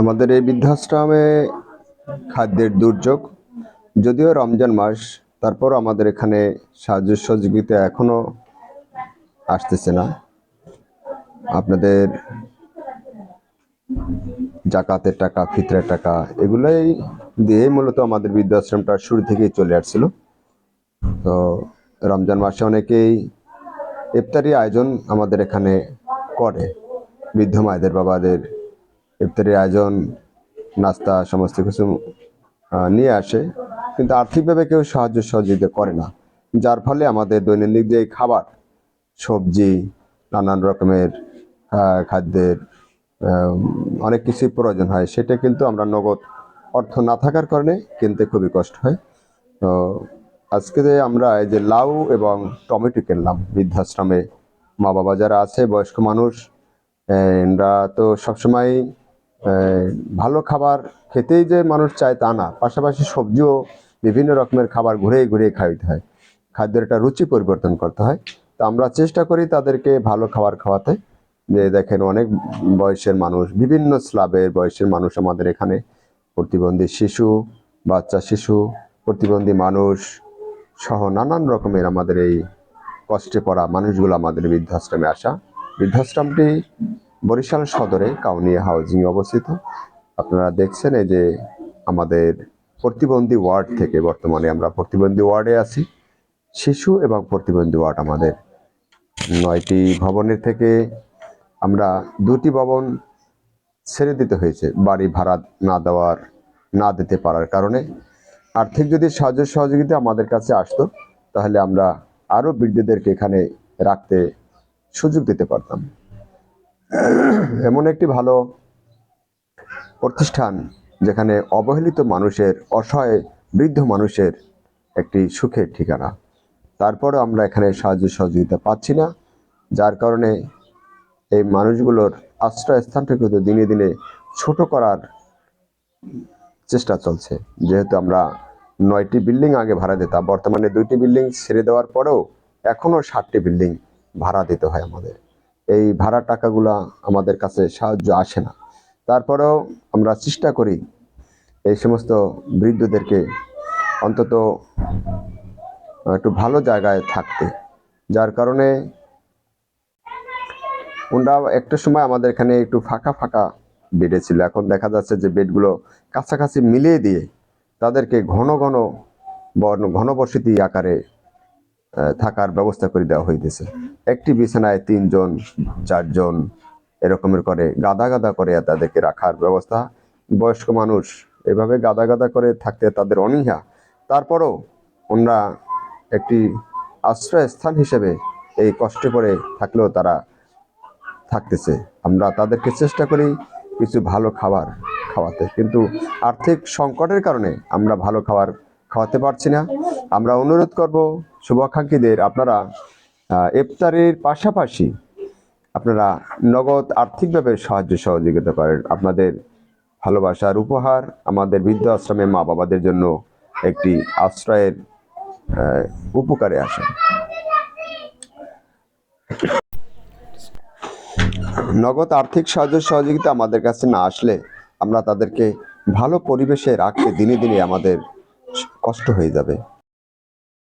আমাদের এই বৃদ্ধাশ্রমে খাদ্যের দুর্যোগ, যদিও রমজান মাস, তারপর আমাদের এখানে সাহায্য সহযোগিতা এখনও আসতেছে না। আপনাদের জাকাতের টাকা, ফিতরের টাকা, এগুলোই দিয়ে মূলত আমাদের বৃদ্ধাশ্রমটা শুরু থেকেই চলে আসছিল। তো রমজান মাসে অনেকেই ইফতারি আয়োজন আমাদের এখানে করে। বৃদ্ধ মায়েদের, বাবাদের ইফতারি আয়োজন, নাস্তা, সমস্ত কিছু নিয়ে আসে। কিন্তু আর্থিকভাবে কেউ সাহায্য সহযোগিতা করে না। যার ফলে আমাদের দৈনন্দিন যে খাবার, সবজি, নানান রকমের খাদ্যের অনেক কিছুই প্রয়োজন হয়। সেটা কিন্তু আমরা নগদ অর্থ না থাকার কারণে কিনতে খুবই কষ্ট হয়। তো আজকে যে আমরা এই যে লাউ এবং টমেটো কিনলাম, বৃদ্ধাশ্রমে মা বাবা যারা আছে, বয়স্ক মানুষ এরা তো সবসময় ভালো খাবার খেতেই যে মানুষ চায় তা না। পাশাপাশি সবজিও বিভিন্ন রকমের খাবার ঘুরে ঘুরে খাইতে হয়। খাদ্যের একটা রুচি পরিবর্তন করতে হয়। তো আমরা চেষ্টা করি তাদেরকে ভালো খাবার খাওয়াতে। যে দেখেন অনেক বয়সের মানুষ, বিভিন্ন স্লাবের বয়সের মানুষ আমাদের এখানে। প্রতিবন্ধী শিশু, বাচ্চা শিশু, প্রতিবন্ধী মানুষ সহ নানান রকমের আমাদের এই কষ্টে পড়া মানুষগুলো আমাদের বৃদ্ধাশ্রমে আসা। বৃদ্ধাশ্রমটি বরিশাল সদরে কাউনিয়া হাউজিং অবস্থিত। আপনারা দেখছেন এই যে আমাদের প্রতিবন্ধী ওয়ার্ড থেকে বর্তমানে আমরা প্রতিবন্ধী ওয়ার্ডে আছি। শিশু এবং প্রতিবন্ধী ওয়ার্ড আমাদের। নয়টি ভবনের থেকে আমরা দুটি ভবন ছেড়ে দিতে হয়েছে। বাড়ি ভাড়া না দেওয়ার, না দিতে পারার কারণে। আর্থিক যদি সাহায্য সহযোগিতা আমাদের কাছে আসতো, তাহলে আমরা আরও বৃদ্ধদেরকে এখানে রাখতে সুযোগ দিতে পারতাম। এমন একটি ভালো প্রতিষ্ঠান যেখানে অবহেলিত মানুষের, অসহায় বৃদ্ধ মানুষের একটি সুখের ঠিকানা। তারপরে আমরা এখানে সাহায্য সহযোগিতা পাচ্ছি না, যার কারণে এই মানুষগুলোর আশ্রয় স্থানটা কিন্তু দিনে দিনে ছোট করার চেষ্টা চলছে। যেহেতু আমরা নয়টি বিল্ডিং আগে ভাড়া দিতাম, বর্তমানে দুইটি বিল্ডিং ছেড়ে দেওয়ার পরেও এখনও ষাটটি বিল্ডিং ভাড়া দিতে হয় আমাদের। এই ভাড়া টাকাগুলা আমাদের কাছে সাহায্য আসে না। তারপরেও আমরা চেষ্টা করি এই সমস্ত বৃদ্ধদেরকে অন্তত একটু ভালো জায়গায় থাকতে। যার কারণে ওনারা একটা সময় আমাদের এখানে একটু ফাঁকা ফাঁকা বেডে ছিল। এখন দেখা যাচ্ছে যে বেডগুলো কাছাকাছি মিলিয়ে দিয়ে তাদেরকে ঘন ঘন ঘনবসতি আকারে থাকার ব্যবস্থা করে দেওয়া হইতেছে। একটি বিছানায় তিনজন, চারজন এরকমের করে গাদা গাদা করে তাদেরকে রাখার ব্যবস্থা। বয়স্ক মানুষ এভাবে গাদা গাদা করে থাকতে তাদের অনীহা। তারপরও ওনারা একটি আশ্রয়স্থান হিসেবে এই কষ্টে পড়ে থাকলেও তারা থাকতেছে। আমরা তাদেরকে চেষ্টা করি কিছু ভালো খাবার খাওয়াতে। কিন্তু আর্থিক সংকটের কারণে আমরা ভালো খাবার খাওয়াতে পারছি না। আমরা অনুরোধ করব শুভাকাঙ্ক্ষীদের আপনারা ইফতারের পাশাপাশি আপনারা নগদ আর্থিকভাবে সাহায্য সহযোগিতা করেন। আপনাদের ভালোবাসার উপহার, আমাদের বৃদ্ধ আশ্রমে মা বাবাদের জন্য একটি আশ্রয়ের উপকারে আসে। নগদ আর্থিক সাহায্য সহযোগিতা আমাদের কাছে না আসলে আমরা তাদেরকে ভালো পরিবেশে রাখতে দিনে দিনে আমাদের কষ্ট হয়ে যাবে।